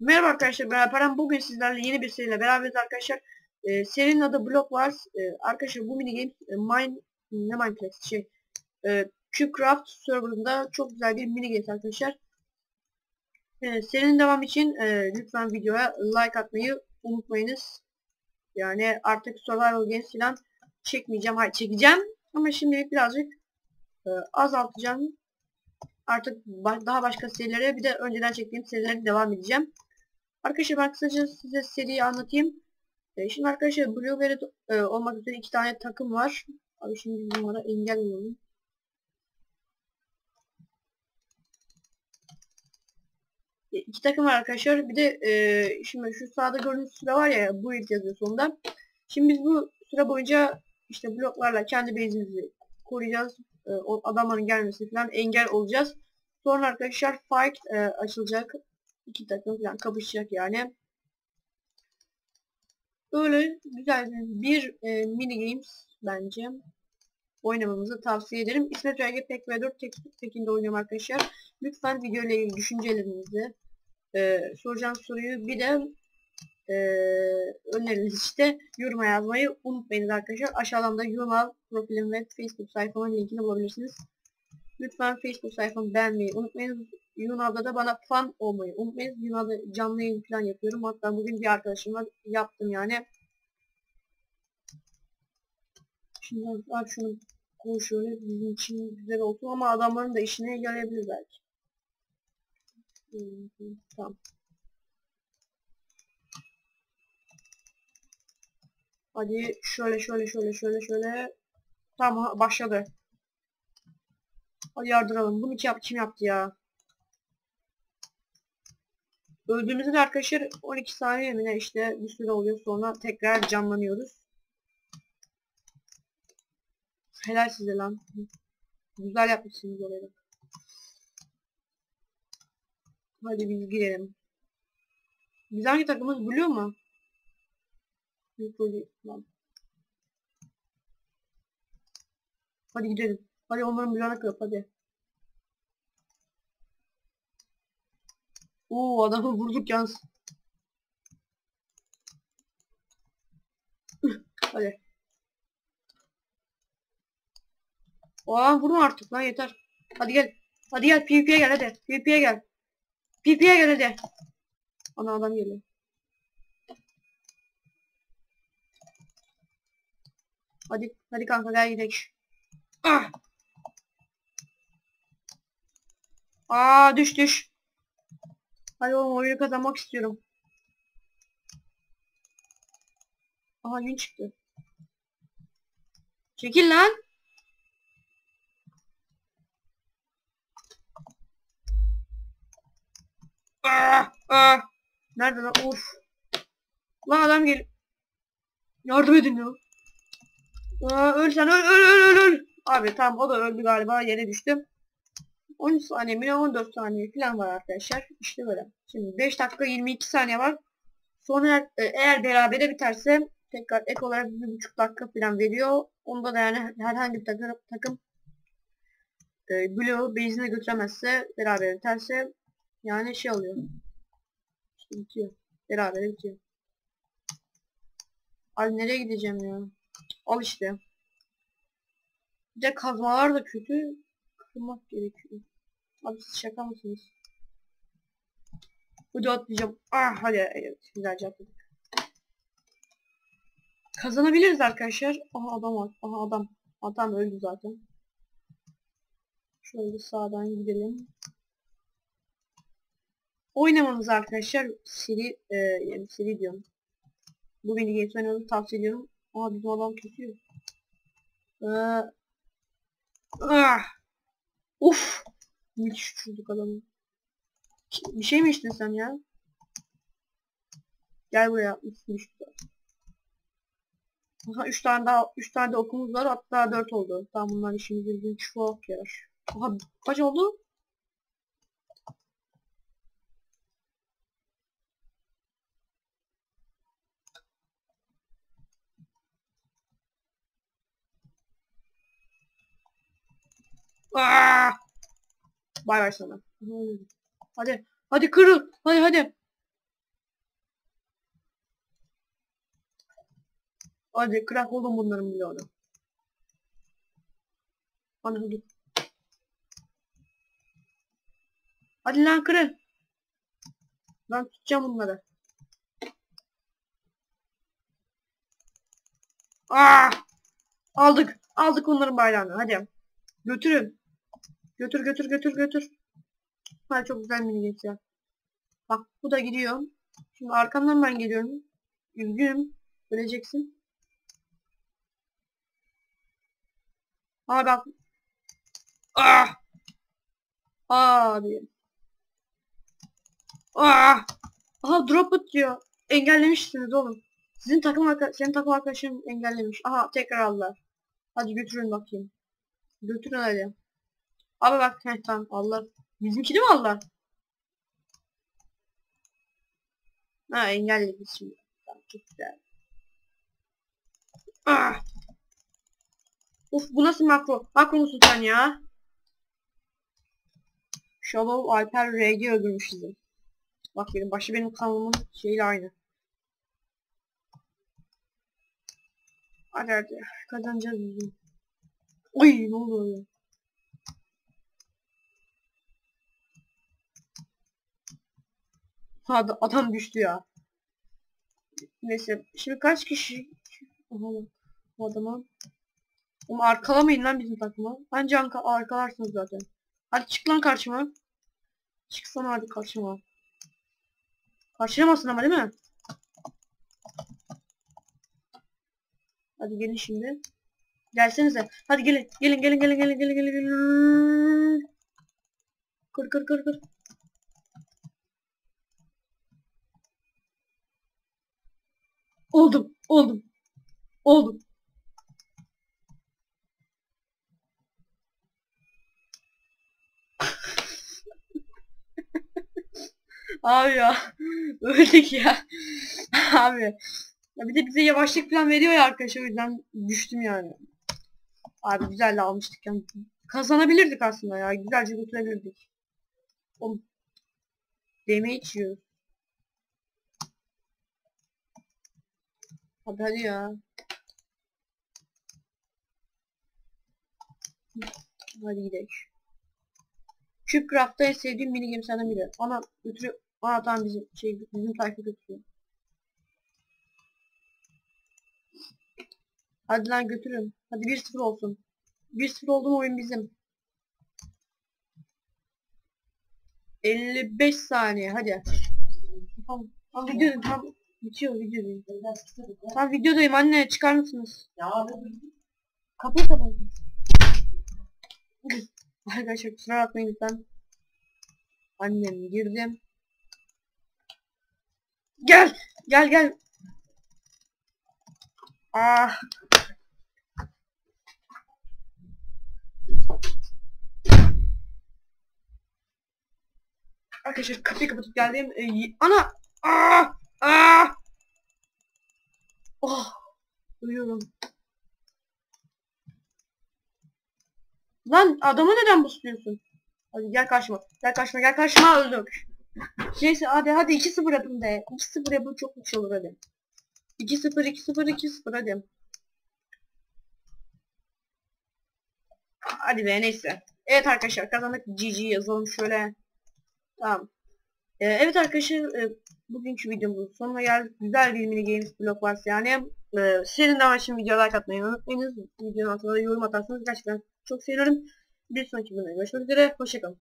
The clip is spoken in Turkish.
Merhaba arkadaşlar ben Alperen. Bugün sizlerle yeni bir seriyle beraberiz arkadaşlar. Ee, serinin adı Block Wars. Ee, arkadaşlar bu mini game e, Mine ne Minecraft şey e, Cubecraft serverında çok güzel bir mini game arkadaşlar. Ee, serinin devam için e, lütfen videoya like atmayı unutmayınız. Yani artık survival games falan çekmeyeceğim. Hayır çekeceğim ama şimdilik birazcık e, azaltacağım. Artık ba daha başka serilere bir de önceden çektiğim serilere devam edeceğim. Arkadaşlar ben kısaca size seriyi anlatayım. E, şimdi arkadaşlar Blueberry e, olmak üzere iki tane takım var. Abi şimdi bunlara engel olalım. İki takım var arkadaşlar. Bir de e, şimdi şu sağda gördüğünüz süre var ya bu ilk yazıyor sonunda. Şimdi biz bu süre boyunca işte bloklarla kendi base'imizi koruyacağız. E, o adamların gelmesi falan engel olacağız. Sonra arkadaşlar fight e, açılacak. İki takım falan kapışacak yani. Böyle güzel bir e, mini games bence oynamamızı tavsiye ederim. İsmet Öge Pek ve 4 tek tekinde oynuyorum arkadaşlar. Lütfen video ile ilgili düşüncelerinizi e, soracağım soruyu de e, öneriniz işte yoruma yazmayı unutmayın arkadaşlar. Aşağıdan da Yumal profilim ve Facebook sayfamın linkini bulabilirsiniz. Lütfen Facebook sayfamı beğenmeyi unutmayın. Yunav'da da bana fan olmayı unutmayın. Yunav'da canlı yayın falan yapıyorum. Hatta bugün bir arkadaşımla yaptım yani. Şimdi abi şunu şöyle bizim için güzel olsun ama adamların da işine gelebilir belki. Tamam. Hadi şöyle şöyle şöyle şöyle şöyle. Tamam başladı. Hadi yardıralım. Bunu kim, kim yaptı ya? Öldüğümüzde de arkadaşlar 12 saniye mi ne işte bir süre oluyor sonra tekrar canlanıyoruz. Helal size lan. Güzel yapmışsınız oraya. Hadi biz girelim. Biz hangi takımız Blue mu? Hadi gidelim. Hadi onların bloğuna kırıp hadi. Oo adamı vurduk yalnız. hadi. Aa vurma artık lan yeter. Hadi gel. Hadi gel PvP'ye gel hadi. PvP'ye gel. PvP'ye gel hadi. Ana adam geliyor. Hadi hadi kanka gel gidelim. Ah. Aa düş düş. Hadi oğlum oyunu kazanmak istiyorum. Aha gün çıktı. Çekil lan. Ah, ah. Nerede lan? Of. Lan adam gel. Yardım edin ya. Aa, öl sen öl öl öl öl. Abi tamam o da öldü galiba yere düştüm. 13 saniye mi 14 saniye falan var arkadaşlar. İşte böyle. Şimdi 5 dakika 22 saniye var. Sonra e, eğer berabere biterse tekrar ek olarak 1,5 dakika falan veriyor. Onda da yani herhangi bir takım, takım e, Blue base'ine götüremezse beraber biterse yani şey oluyor. İşte bitiyor. Beraber bitiyor. Abi nereye gideceğim ya? Al işte. Bir de kazmalar da kötü. Kırmak gerekiyor. Abi siz şaka mısınız? Hadi atlayacağım. Ah hadi evet güzelce atladık. Kazanabiliriz arkadaşlar. Aha adam var. Aha adam. Adam öldü zaten. Şöyle sağdan gidelim. Oynamanız arkadaşlar seri e, yani seri diyorum. Bu beni geçmenizi tavsiye ediyorum. Aa bizim adam kesiyor. Ee, ah. Uf. Müthiş uçurduk adamı. Bir şey mi içtin sen ya? Gel buraya işte. Aha 3 tane daha 3 tane de okumuz var hatta 4 oldu. Tamam bunlar işimizi çok yarar. Aha kaç oldu? Aa! Bay bay sana. Hadi. Hadi kırıl. Hadi hadi. Hadi kırak oğlum bunların bloğunu. Hadi hadi. Hadi lan kırın. Ben tutacağım bunları. Aa! Aldık. Aldık onların bayrağını. Hadi. Götürün. Götür götür götür götür. Ha çok güzel mini ya. Bak bu da gidiyor. Şimdi arkamdan ben geliyorum. Üzgünüm. Öleceksin. Abi bak. Ah! Abi. Ah! Aha drop it diyor. Engellemişsiniz oğlum. Sizin takım arka senin takım arkadaşın engellemiş. Aha tekrar aldılar. Hadi götürün bakayım. Götürün hadi. Abi bak heh tamam Allah. Bizimkini mi aldılar? Ha engelledik şimdi. Tamam çok güzel. Ah! Uf bu nasıl makro? Makro musun sen ya? Shadow Alper RG öldürmüş sizi. Bak benim başı benim kanalımın şeyle aynı. Hadi hadi kazanacağız bizim. Oy ne oluyor? Hadi adam düştü ya. Neyse şimdi kaç kişi? Bak bu adama. Ama arkalamayın lan bizim takımı. Bence arka arkalarsınız zaten. Hadi çık lan karşıma. Çıksana hadi karşıma. Karşılamazsın ama değil mi? Hadi gelin şimdi. Gelsenize. Hadi gelin. Gelin gelin gelin gelin gelin gelin. gelin. Kır kır kır kır. Oldum. Oldum. Oldum. Abi ya. Öldük ya. Abi. Ya bir de bize yavaşlık falan veriyor ya arkadaşlar o yüzden düştüm yani. Abi güzel de almıştık yani. Kazanabilirdik aslında ya. Güzelce götürebilirdik. Oğlum. Damage yiyoruz. Hadi hadi ya. Hadi gidelim. Cubecraft'ta en sevdiğim mini game senden biri. Ana götürüyor. Aa tamam bizim şey bizim tayfa götürüyor. Hadi lan götürün. Hadi 1-0 olsun. 1-0 oldu mu oyun bizim. 55 saniye hadi. Tamam. Tamam videodayım tamam. Bitiyor videodayım. Tamam videodayım anne çıkar mısınız? Ya abi Kapıyı kapatın. Arkadaşlar kusura bakmayın lütfen. Annem girdim. Gel! Gel gel! Ah! Arkadaşlar kapıyı kapatıp geldim. Ee, ana! Ah! Ah! Ölüyorum. Lan adamı neden busluyorsun? Hadi gel karşıma. Gel karşıma gel karşıma öldük. Neyse hadi hadi 2-0 yapın de. 2-0 yapın çok güçlü olur hadi. 2-0 2-0 2-0 hadi. Hadi be neyse. Evet arkadaşlar kazandık GG yazalım şöyle. Tamam. Ee, evet arkadaşlar e, bugünkü videomuzun sonuna geldik. Güzel bir mini games blog var yani. E, serinin devam için video like atmayı unutmayınız. Videonun altına da yorum atarsanız gerçekten çok sevinirim. Bir sonraki bölümde görüşmek üzere. Hoşçakalın.